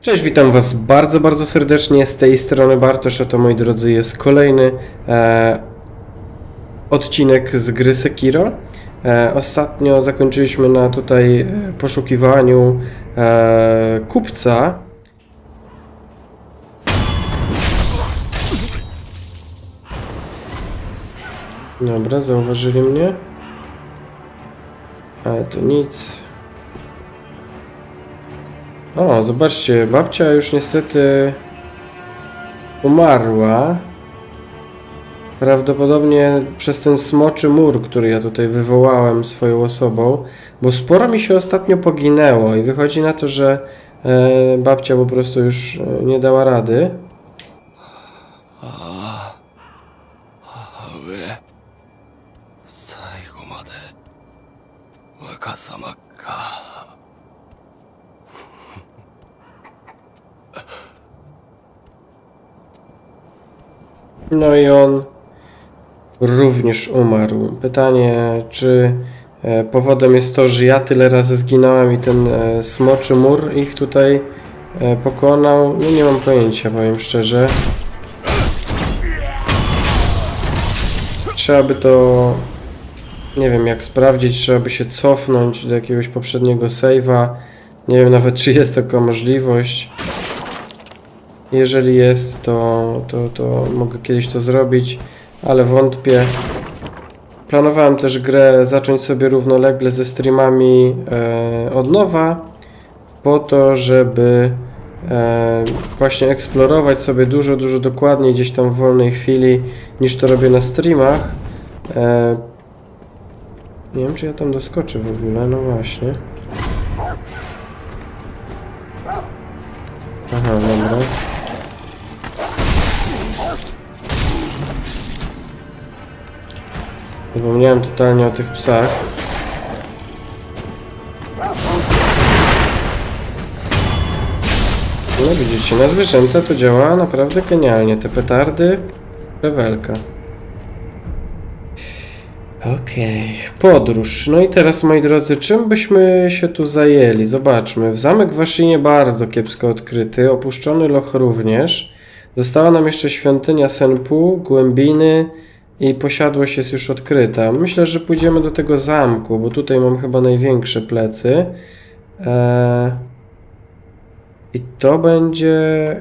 Cześć, witam Was bardzo, bardzo serdecznie. Z tej strony Bartosz, a to moi drodzy jest kolejny e, odcinek z gry Sekiro. E, ostatnio zakończyliśmy na tutaj e, poszukiwaniu e, kupca. Dobra, zauważyli mnie. Ale to nic. O, zobaczcie, babcia już niestety umarła. Prawdopodobnie przez ten smoczy mur, który ja tutaj wywołałem swoją osobą, bo sporo mi się ostatnio poginęło i wychodzi na to, że e, babcia po prostu już e, nie dała rady. No i on również umarł. Pytanie, czy e, powodem jest to, że ja tyle razy zginąłem i ten e, smoczy mur ich tutaj e, pokonał? No nie mam pojęcia, powiem szczerze. Trzeba by to, nie wiem jak sprawdzić, trzeba by się cofnąć do jakiegoś poprzedniego save'a. Nie wiem nawet, czy jest taka możliwość. Jeżeli jest, to, to, to mogę kiedyś to zrobić, ale wątpię. Planowałem też grę zacząć sobie równolegle ze streamami e, od nowa, po to, żeby e, właśnie eksplorować sobie dużo, dużo dokładniej gdzieś tam w wolnej chwili, niż to robię na streamach. E, nie wiem, czy ja tam doskoczę w ogóle, no właśnie. Aha, dobra. Zapomniałem totalnie o tych psach. No widzicie, na zwierzęta to działa naprawdę genialnie. Te petardy, rewelka. Okej, podróż. No i teraz, moi drodzy, czym byśmy się tu zajęli? Zobaczmy. W zamek w Waszynie bardzo kiepsko odkryty, opuszczony loch również. Została nam jeszcze świątynia Senpu, głębiny i posiadłość jest już odkryta. Myślę, że pójdziemy do tego zamku, bo tutaj mam chyba największe plecy. Eee... I to będzie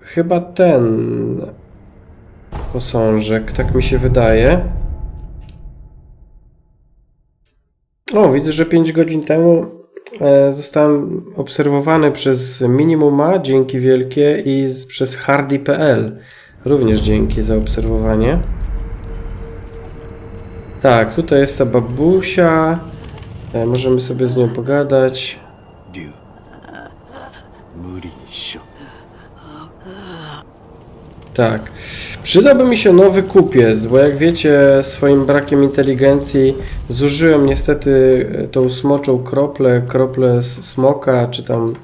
chyba ten posążek, tak mi się wydaje. O, widzę, że 5 godzin temu e, zostałem obserwowany przez Minimuma, dzięki wielkie, i przez Hardy.pl. Również dzięki za obserwowanie. Tak, tutaj jest ta babusia. E, możemy sobie z nią pogadać. Tak. Przydałby mi się nowy kupiec, bo jak wiecie, swoim brakiem inteligencji zużyłem niestety e, tą smoczą kroplę, kroplę smoka, czy tam...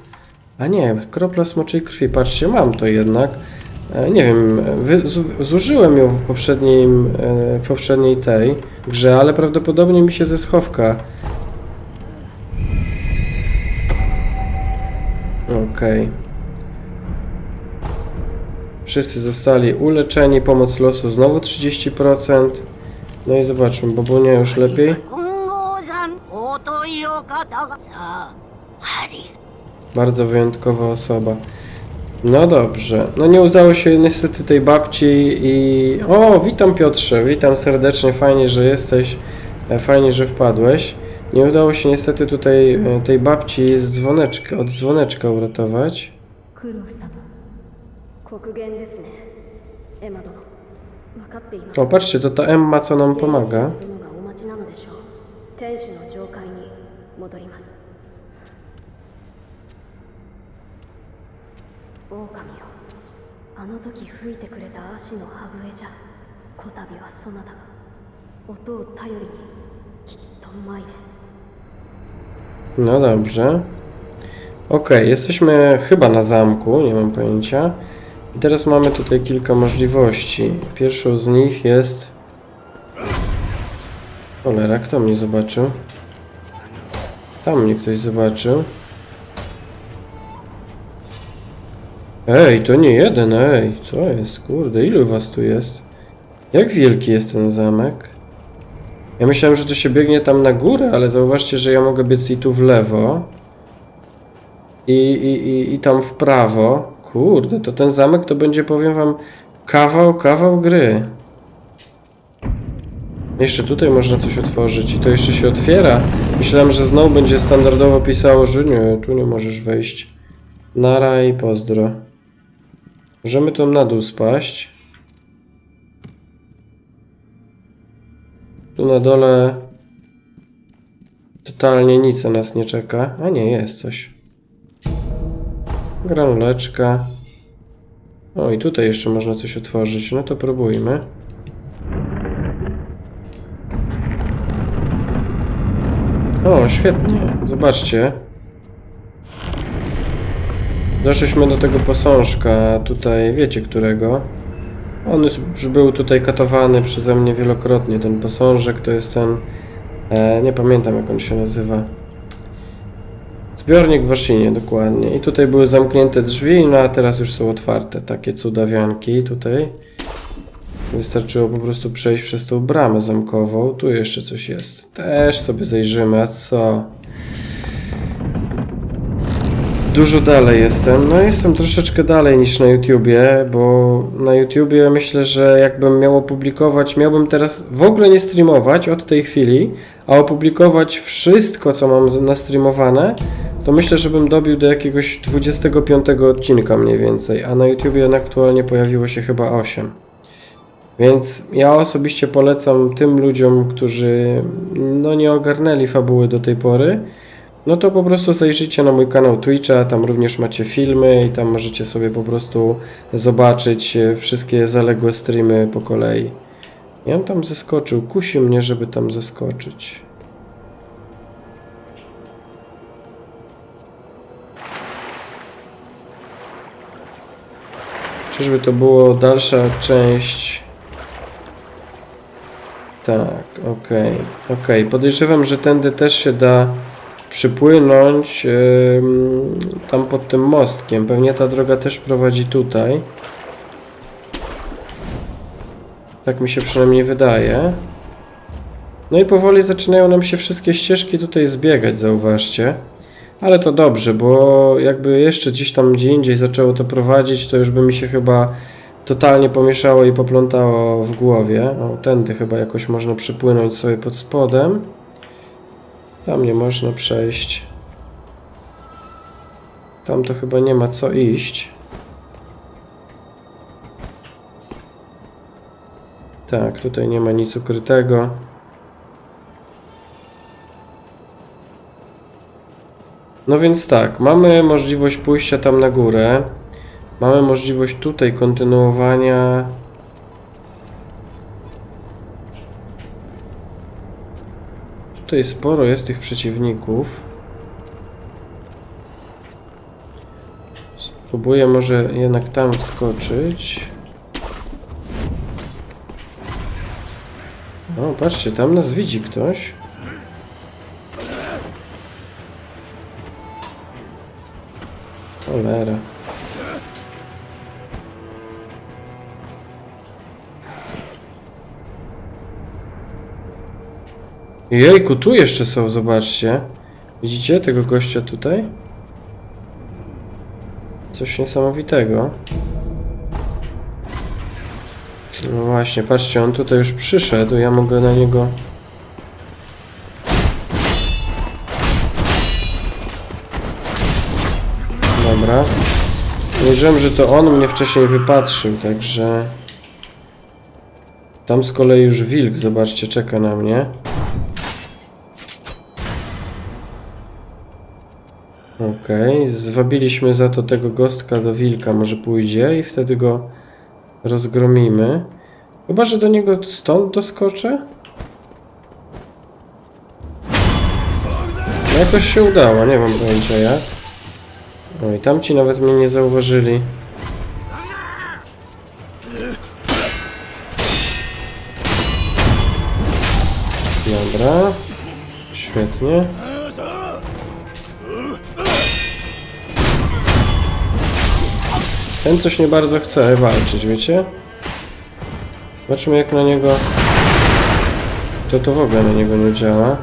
A nie, kropla smoczej krwi. Patrzcie, mam to jednak. E, nie wiem, wy, zużyłem ją w poprzednim, e, poprzedniej tej grze, ale prawdopodobnie mi się ze schowka. Okej. Okay. Wszyscy zostali uleczeni, pomoc losu znowu 30%. No i zobaczmy, Bobunia już lepiej. Bardzo wyjątkowa osoba. No dobrze. No nie udało się niestety tej babci i... O, witam Piotrze, witam serdecznie, fajnie, że jesteś, e, fajnie, że wpadłeś. Nie udało się niestety tutaj e, tej babci z dzwoneczka, od dzwoneczka uratować. O, patrzcie, to ta Emma, co nam pomaga. 狼よあの時吹いてくれた足の歯笛じゃこたびはそなたが音を頼りにきっと参れ No dobrze. Okej, jesteśmy chyba na zamku, nie mam pojęcia. I teraz mamy tutaj kilka możliwości. Pierwszą z nich jest... Cholera, kto mnie zobaczył? Tam mnie ktoś zobaczył. Ej, to nie jeden, ej, co jest, kurde, ilu was tu jest? Jak wielki jest ten zamek? Ja myślałem, że to się biegnie tam na górę, ale zauważcie, że ja mogę biec i tu w lewo. I, i, i, i tam w prawo. Kurde, to ten zamek to będzie, powiem wam, kawał, kawał gry. Jeszcze tutaj można coś otworzyć i to jeszcze się otwiera. Myślałem, że znowu będzie standardowo pisało, że nie, tu nie możesz wejść. Nara i pozdro. Możemy tu na dół spaść. Tu na dole totalnie nic na nas nie czeka. A nie, jest coś. Granuleczka. O, i tutaj jeszcze można coś otworzyć. No to próbujmy. O, świetnie. Zobaczcie. Doszliśmy do tego posążka, tutaj wiecie którego. On już- był tutaj katowany przeze mnie wielokrotnie. Ten posążek to jest ten. E, nie pamiętam jak on się nazywa. Zbiornik w Waszynie, dokładnie. I tutaj były zamknięte drzwi, no a teraz już są otwarte. Takie cudawianki tutaj. Wystarczyło po prostu przejść przez tą bramę zamkową. Tu jeszcze coś jest. Też sobie zajrzymy, a co? Dużo dalej jestem. No jestem troszeczkę dalej niż na YouTubie, bo na YouTubie myślę, że jakbym miał opublikować, miałbym teraz w ogóle nie streamować od tej chwili, a opublikować wszystko, co mam nastreamowane, to myślę, że bym dobił do jakiegoś 25 odcinka mniej więcej, a na YouTubie aktualnie pojawiło się chyba 8. Więc ja osobiście polecam tym ludziom, którzy no nie ogarnęli fabuły do tej pory, no to po prostu zajrzyjcie na mój kanał Twitcha, tam również macie filmy i tam możecie sobie po prostu zobaczyć e, wszystkie zaległe streamy po kolei. Ja bym tam zeskoczył, kusi mnie, żeby tam zeskoczyć. Czyżby to było dalsza część? Tak, okej, okej. Podejrzewam, że tędy też się da przypłynąć tam pod tym mostkiem. Pewnie ta droga też prowadzi tutaj. Tak mi się przynajmniej wydaje. No i powoli zaczynają nam się wszystkie ścieżki tutaj zbiegać, zauważcie. Ale to dobrze, bo jakby jeszcze gdzieś tam gdzie indziej zaczęło to prowadzić, to już by mi się chyba totalnie pomieszało i poplątało w głowie. O, tędy chyba jakoś można przypłynąć sobie pod spodem. Tam nie można przejść. Tam to chyba nie ma co iść. Tak, tutaj nie ma nic ukrytego. No więc tak, mamy możliwość pójścia tam na górę. Mamy możliwość tutaj kontynuowania. Tutaj sporo jest tych przeciwników. Spróbuję może jednak tam wskoczyć. O, patrzcie, tam nas widzi ktoś. Cholera. Jejku, tu jeszcze są, zobaczcie. Widzicie tego gościa tutaj? Coś niesamowitego. No właśnie, patrzcie, on tutaj już przyszedł, ja mogę na niego... Dobra. Wiedziałem, że to on mnie wcześniej wypatrzył, także... Tam z kolei już wilk, zobaczcie, czeka na mnie. Okej, zwabiliśmy za to tego gostka do wilka, może pójdzie i wtedy go rozgromimy. Chyba, że do niego stąd doskoczę? No jakoś się udało, nie mam pojęcia jak. Oj, tamci nawet mnie nie zauważyli. Dobra. Świetnie. Ten coś nie bardzo chce walczyć, wiecie? Zobaczmy jak na niego... To to w ogóle na niego nie działa.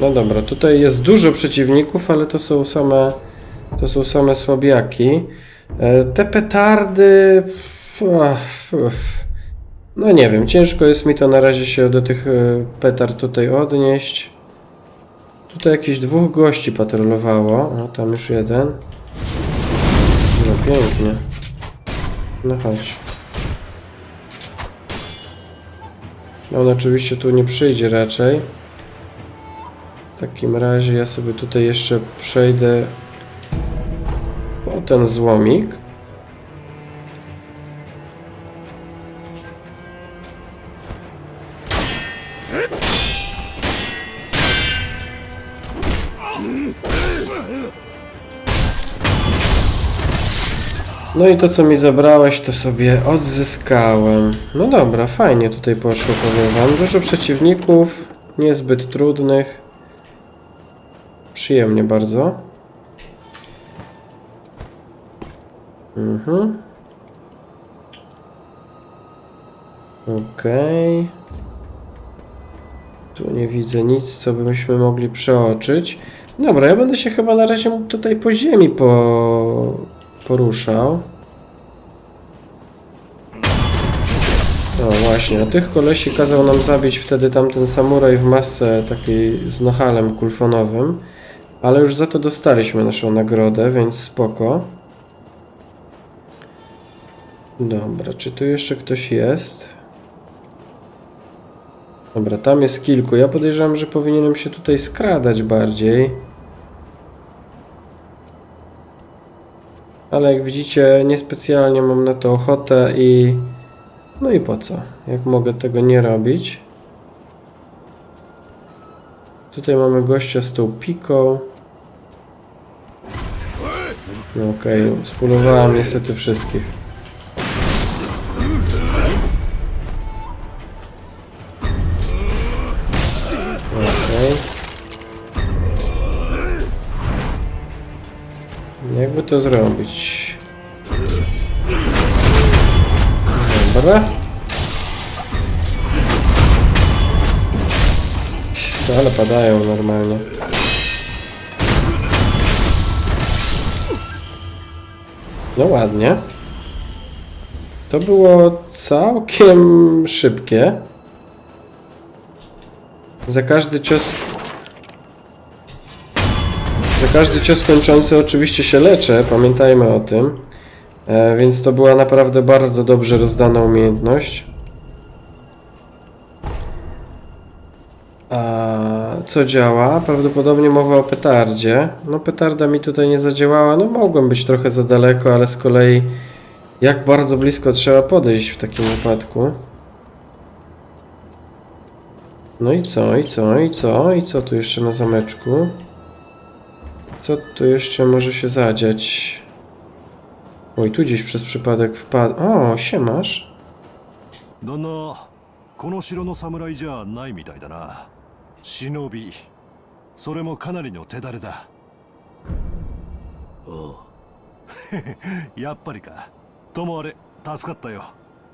No dobra, tutaj jest dużo przeciwników, ale to są same, to są same słabiaki. E, Te petardy... No nie wiem, ciężko jest mi to na razie się do tych e, petard tutaj odnieść. Tutaj jakichś dwóch gości patrolowało. O, tam już jeden. No pięknie. No chodź. No on oczywiście tu nie przyjdzie raczej. W takim razie ja sobie tutaj jeszcze przejdę po ten złomik. No i to co mi zabrałeś to sobie odzyskałem. No dobra, fajnie tutaj poszło powiem wam. Dużo przeciwników, niezbyt trudnych. Przyjemnie bardzo. Mhm. Okej. Tu nie widzę nic, co byśmy mogli przeoczyć. Dobra, ja będę się chyba na razie tutaj po ziemi po... poruszał. Właśnie, a tych kolesi kazał nam zabić wtedy tamten samuraj w masce takiej z nohalem kulfonowym. Ale już za to dostaliśmy naszą nagrodę, więc spoko. Dobra, czy tu jeszcze ktoś jest? Dobra, tam jest kilku. Ja podejrzewam, że powinienem się tutaj skradać bardziej. Ale jak widzicie, niespecjalnie mam na to ochotę i... No i po co? Jak mogę tego nie robić? Tutaj mamy gościa z tą piką. No okej, spulowałem niestety wszystkich. Jakby to zrobić? To ale padają normalnie. No ładnie. To było całkiem szybkie. Za każdy cios... Za każdy cios kończący oczywiście się leczę, pamiętajmy o tym. E, więc to była naprawdę bardzo dobrze rozdana umiejętność. A co działa? Prawdopodobnie mowa o petardzie. No petarda mi tutaj nie zadziałała. No mogłem być trochę za daleko, ale z kolei jak bardzo blisko trzeba podejść w takim wypadku. No i co, i co, i co, i co tu jeszcze na zameczku? Co tu jeszcze może się zadziać? Oj, tu gdzieś przez przypadek wpadł. O, siemasz. 旦那この城の侍じゃないみたいだな忍びそれもかなりの手だれだおうやっぱりかともあれ助かったよ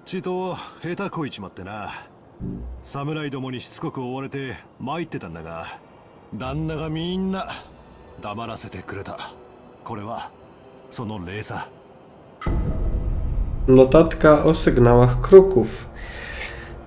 血と下手こいちまってな侍どもにしつこく追われて参ってたんだが旦那がみんな黙らせてくれたこれはその礼さ Notatka o sygnałach kruków.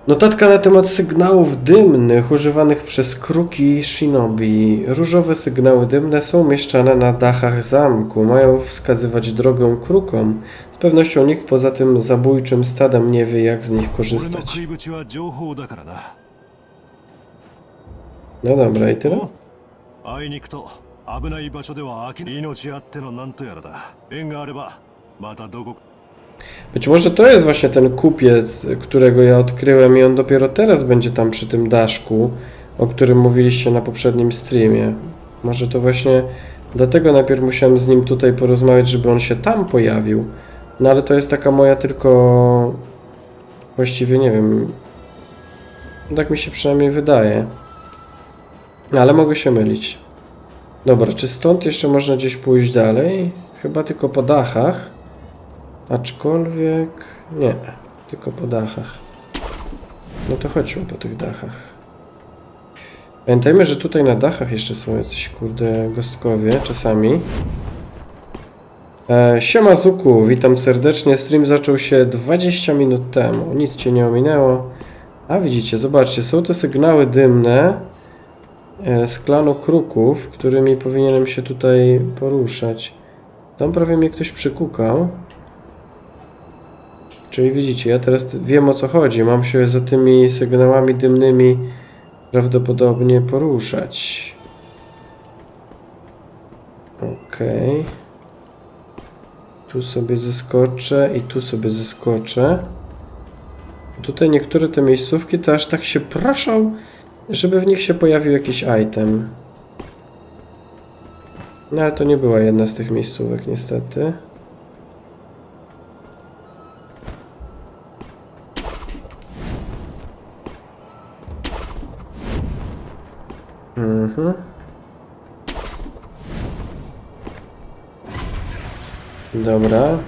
Notatka na temat sygnałów dymnych używanych przez kruki shinobi. Różowe sygnały dymne są umieszczane na dachach zamku. Mają wskazywać drogę krukom. Z pewnością nikt poza tym zabójczym stadem nie wie, jak z nich 俺の korzystać. 食いぶちは情報だからな No dobra, i tyle? あいにくと危ない場所では飽き命あってのなんとやらだ縁があればまたどこ być może to jest właśnie ten kupiec, którego ja odkryłem i on dopiero teraz będzie tam przy tym daszku, o którym mówiliście na poprzednim streamie. Może to właśnie dlatego najpierw musiałem z nim tutaj porozmawiać, żeby on się tam pojawił. No ale to jest taka moja tylko... Właściwie nie wiem. Tak mi się przynajmniej wydaje. Ale mogę się mylić. Dobra, czy stąd jeszcze można gdzieś pójść dalej? Chyba tylko po dachach. Aczkolwiek... Nie, tylko po dachach. No to chodźmy po tych dachach. Pamiętajmy, że tutaj na dachach jeszcze są jacyś kurde gostkowie czasami. E, siema Zuku, witam serdecznie. Stream zaczął się 20 minut temu. Nic cię nie ominęło. A widzicie, zobaczcie, są te sygnały dymne e, z klanu kruków, którymi powinienem się tutaj poruszać. Tam prawie mnie ktoś przykukał. Czyli widzicie, ja teraz wiem o co chodzi. Mam się za tymi sygnałami dymnymi prawdopodobnie poruszać. Okej. Tu sobie zeskoczę i tu sobie zeskoczę. Tutaj niektóre te miejscówki to aż tak się proszą, żeby w nich się pojawił jakiś item. No ale to nie była jedna z tych miejscówek niestety. Mhm. Dobra.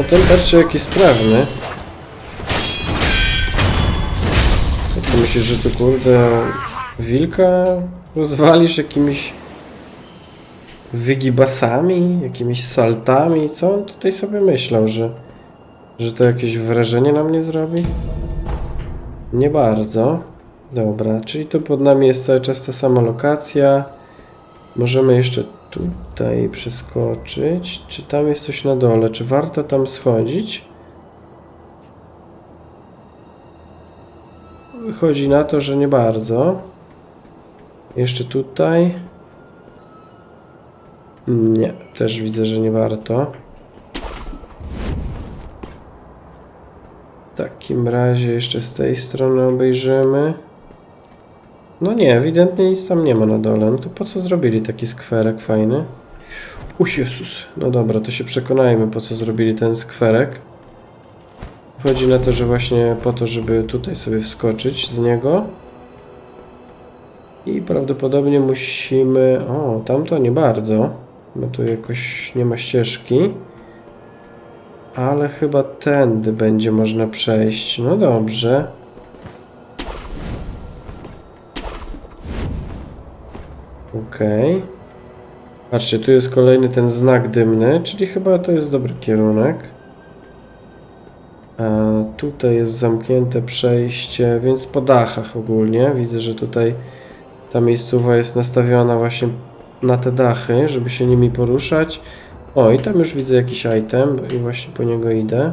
O, ten patrzcie jaki sprawny. Co ty myślisz, że ty kurde wilka rozwalisz jakimiś wygibasami, jakimiś saltami? Co on tutaj sobie myślał, że, że to jakieś wrażenie na mnie zrobi? Nie bardzo. Dobra, czyli tu pod nami jest cały czas ta sama lokacja. Możemy jeszcze tutaj przeskoczyć. Czy tam jest coś na dole? Czy warto tam schodzić? Wychodzi na to, że nie bardzo. Jeszcze tutaj. Nie, też widzę, że nie warto. W takim razie jeszcze z tej strony obejrzymy. No nie, ewidentnie nic tam nie ma na dole. No to po co zrobili taki skwerek fajny? Uś Jezus. No dobra, to się przekonajmy po co zrobili ten skwerek. Chodzi na to, że właśnie po to, żeby tutaj sobie wskoczyć z niego. I prawdopodobnie musimy... O, tamto nie bardzo. Bo tu jakoś nie ma ścieżki. Ale chyba tędy będzie można przejść. No dobrze. Okej. Patrzcie, tu jest kolejny ten znak dymny, czyli chyba to jest dobry kierunek. A tutaj jest zamknięte przejście, więc po dachach ogólnie. Widzę, że tutaj ta miejscowa jest nastawiona właśnie na te dachy, żeby się nimi poruszać. O, i tam już widzę jakiś item i właśnie po niego idę.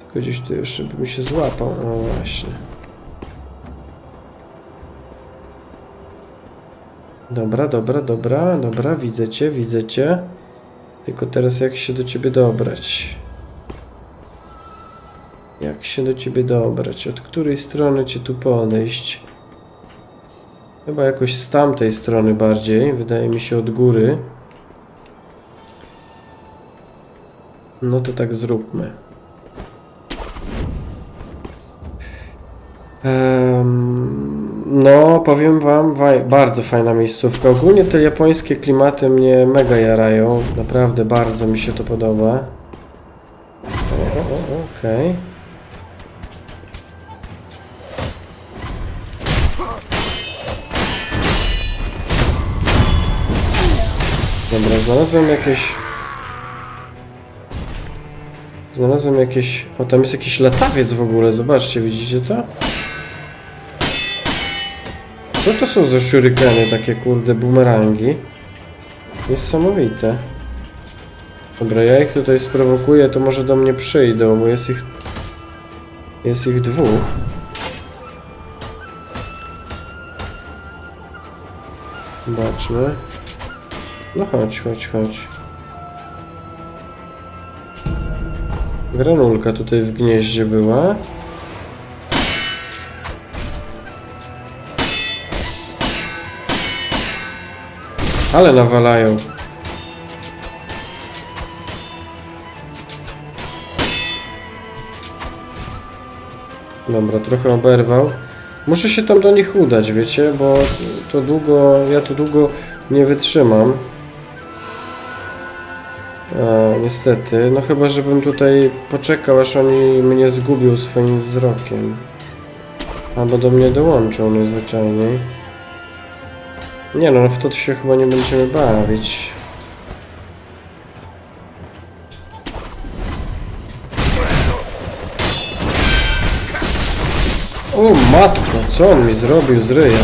Tylko gdzieś tu jeszcze by mi się złapał. O, właśnie. Dobra, dobra, dobra, dobra, widzę cię, widzę cię. Tylko teraz jak się do ciebie dobrać? Jak się do ciebie dobrać? Od której strony cię tu podejść? Chyba jakoś z tamtej strony bardziej, wydaje mi się od góry. No to tak zróbmy. Em, no, powiem wam, bardzo fajna miejscówka. Ogólnie te japońskie klimaty mnie mega jarają. Naprawdę bardzo mi się to podoba. Okej. Dobra, znalazłem jakieś... Znalazłem jakieś... O, tam jest jakiś latawiec w ogóle, zobaczcie, widzicie to? Co to są za shurikeny, takie kurde bumerangi? Niesamowite. Dobra, ja ich tutaj sprowokuję, to może do mnie przyjdą, bo jest ich... Jest ich dwóch. Zobaczmy. No chodź, chodź, chodź. Granulka tutaj w gnieździe była. Ale nawalają. Dobra, trochę oberwał. Muszę się tam do nich udać, wiecie, bo to długo, ja tu długo nie wytrzymam. E, niestety, no chyba, żebym tutaj poczekał, aż oni mnie zgubił swoim wzrokiem. Albo do mnie dołączą najzwyczajniej. Nie no, no w to się chyba nie będziemy bawić. O matko, co on mi zrobił z ryja?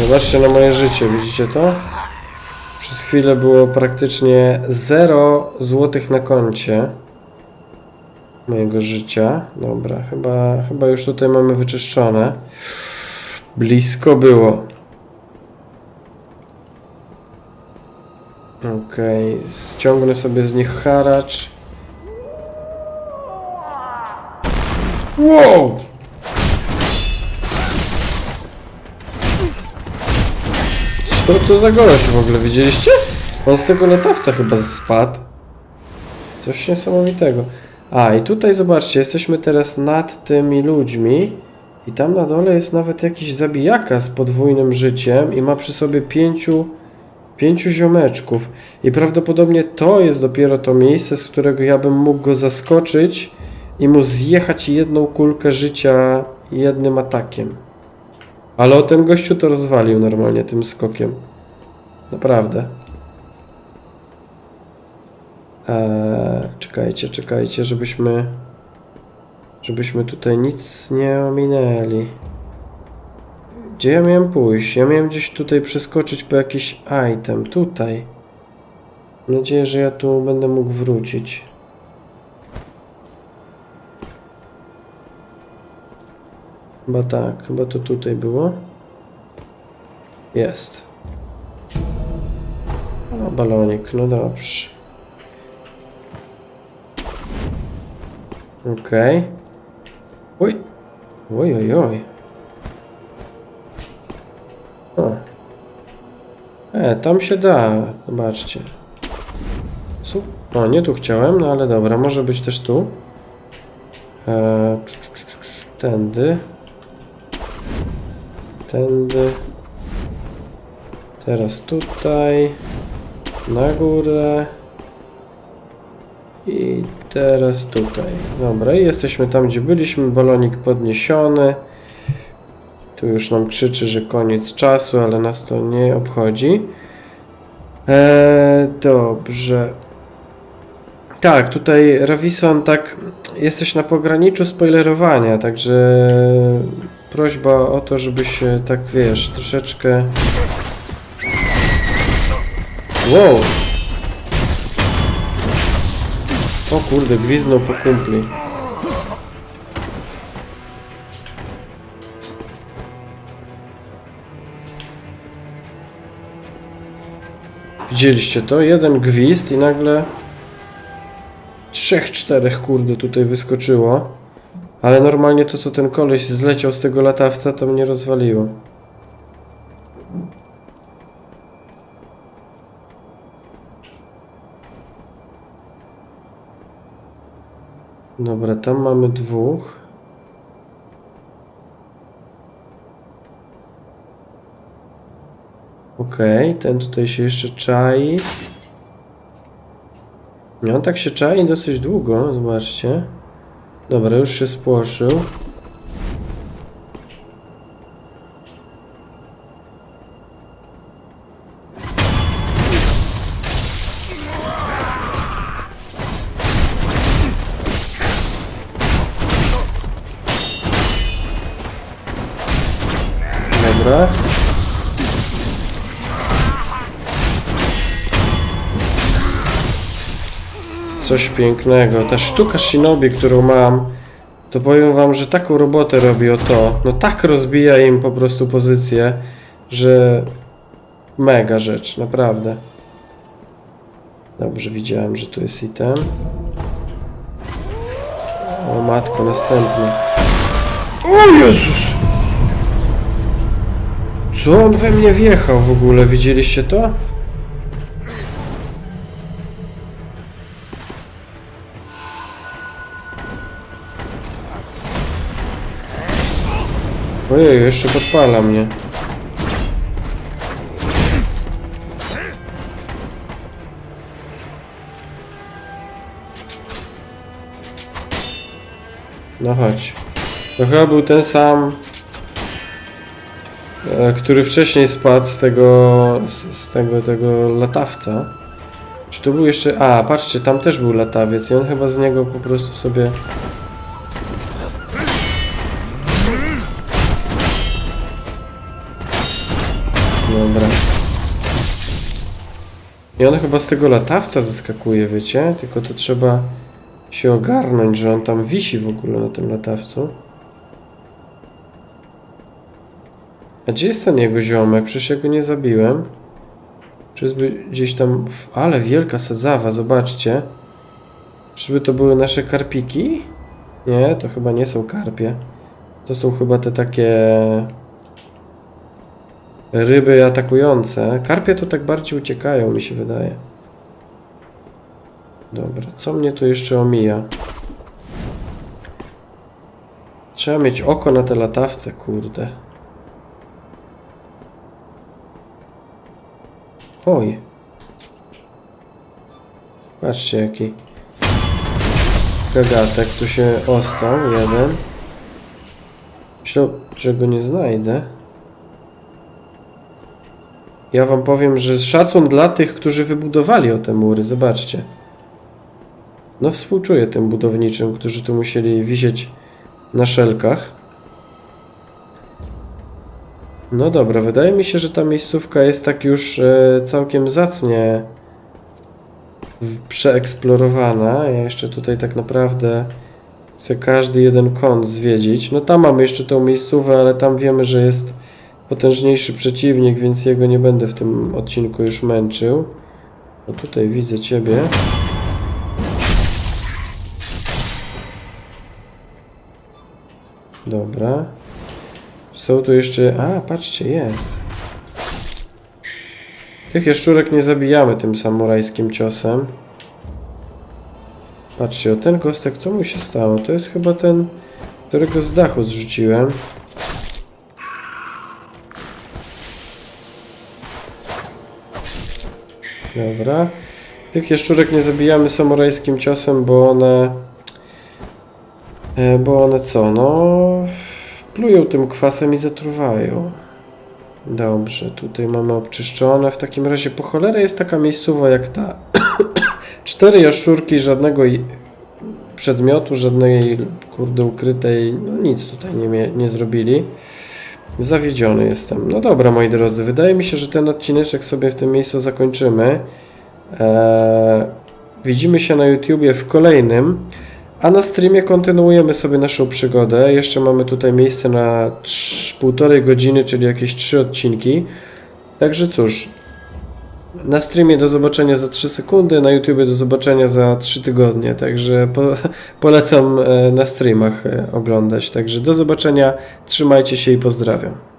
Zobaczcie na moje życie, widzicie to? Przez chwilę było praktycznie 0 złotych na koncie mojego życia. Dobra, chyba, chyba już tutaj mamy wyczyszczone. Blisko było. Okej, ściągnę sobie z nich haracz. Wow! To za gość w ogóle, widzieliście? On z tego latawca chyba spadł. Coś niesamowitego. A, i tutaj zobaczcie, jesteśmy teraz nad tymi ludźmi i tam na dole jest nawet jakiś zabijaka z podwójnym życiem i ma przy sobie pięciu, pięciu ziomeczków. I prawdopodobnie to jest dopiero to miejsce, z którego ja bym mógł go zaskoczyć i mu zjechać jedną kulkę życia jednym atakiem. Ale o ten gościu to rozwalił normalnie tym skokiem. Naprawdę. Eee, czekajcie, czekajcie, żebyśmy... Żebyśmy tutaj nic nie ominęli. Gdzie ja miałem pójść? Ja miałem gdzieś tutaj przeskoczyć po jakiś item. Tutaj. Mam nadzieję, że ja tu będę mógł wrócić. Chyba tak, chyba to tutaj było. Jest. O, balonik, no dobrze. Okej. Oj. Oj, oj, oj. O. E, tam się da, zobaczcie. Su o, nie tu chciałem, no ale dobra, może być też tu. E, cz, tędy. Tędy. Teraz tutaj. Na górę. I teraz tutaj. Dobra, jesteśmy tam, gdzie byliśmy. Balonik podniesiony. Tu już nam krzyczy, że koniec czasu, ale nas to nie obchodzi. Eee, dobrze. Tak, tutaj Ravison, tak, jesteś na pograniczu spoilerowania, także prośba o to, żeby się tak, wiesz, troszeczkę... Wow! O kurde, gwiznął po kumpli. Widzieliście to? Jeden gwizd i nagle trzech, czterech kurde tutaj wyskoczyło. Ale normalnie to, co ten koleś zleciał z tego latawca, to mnie rozwaliło. Dobra, tam mamy dwóch. Okej, ten tutaj się jeszcze czai. Nie, on tak się czai dosyć długo, zobaczcie. Dobra, już się spłoszył. Dobra. Coś pięknego. Ta sztuka Shinobi, którą mam, to powiem wam, że taką robotę robi o to. No tak rozbija im po prostu pozycję, że mega rzecz, naprawdę. Dobrze, widziałem, że tu jest item. O matko, następny. O Jezus! Co on we mnie wjechał w ogóle? Widzieliście to? Ojej, jeszcze podpala mnie. No chodź. To chyba był ten sam który wcześniej spadł z tego, z, tego, tego latawca. Czy tu był jeszcze... A, patrzcie, tam też był latawiec i on chyba z niego po prostu sobie... Dobra. I on chyba z tego latawca zeskakuje, wiecie? Tylko to trzeba się ogarnąć, że on tam wisi w ogóle na tym latawcu. A gdzie jest ten jego ziomek? Przecież ja go nie zabiłem. Czyżby gdzieś tam... Ale wielka sadzawa, zobaczcie. Czyżby to były nasze karpiki? Nie, to chyba nie są karpie. To są chyba te takie... Ryby atakujące. Karpie to tak bardziej uciekają, mi się wydaje. Dobra, co mnie tu jeszcze omija? Trzeba mieć oko na te latawce, kurde. Oj. Patrzcie jaki gagatek tu się ostał, jeden. Myślę, że go nie znajdę. Ja wam powiem, że szacun dla tych, którzy wybudowali o te mury, zobaczcie. No współczuję tym budowniczym, którzy tu musieli wisieć na szelkach. No dobra, wydaje mi się, że ta miejscówka jest tak już e, całkiem zacnie przeeksplorowana. Ja jeszcze tutaj tak naprawdę chcę każdy jeden kąt zwiedzić. No tam mamy jeszcze tą miejscówkę, ale tam wiemy, że jest potężniejszy przeciwnik, więc jego nie będę w tym odcinku już męczył. No tutaj widzę ciebie. Dobra. Są tu jeszcze... A, patrzcie, jest. Tych jaszczurek nie zabijamy tym samurajskim ciosem. Patrzcie, o ten kostek, co mu się stało? To jest chyba ten, którego z dachu zrzuciłem. Dobra. Tych jaszczurek nie zabijamy samurajskim ciosem, bo one... E, Bo one co, no... Plują tym kwasem i zatruwają. Dobrze, tutaj mamy obczyszczone. W takim razie po cholerę jest taka miejscowa jak ta. Cztery jaszczurki, żadnego przedmiotu, żadnej kurde ukrytej, no nic tutaj nie, nie zrobili. Zawiedziony jestem. No dobra, moi drodzy, wydaje mi się, że ten odcineczek sobie w tym miejscu zakończymy. Eee, widzimy się na YouTubie w kolejnym. A na streamie kontynuujemy sobie naszą przygodę. Jeszcze mamy tutaj miejsce na trz- półtorej godziny, czyli jakieś trzy odcinki. Także cóż, na streamie do zobaczenia za 3 sekundy, na YouTubie do zobaczenia za 3 tygodnie. Także po, polecam e, na streamach e, oglądać. Także do zobaczenia, trzymajcie się i pozdrawiam.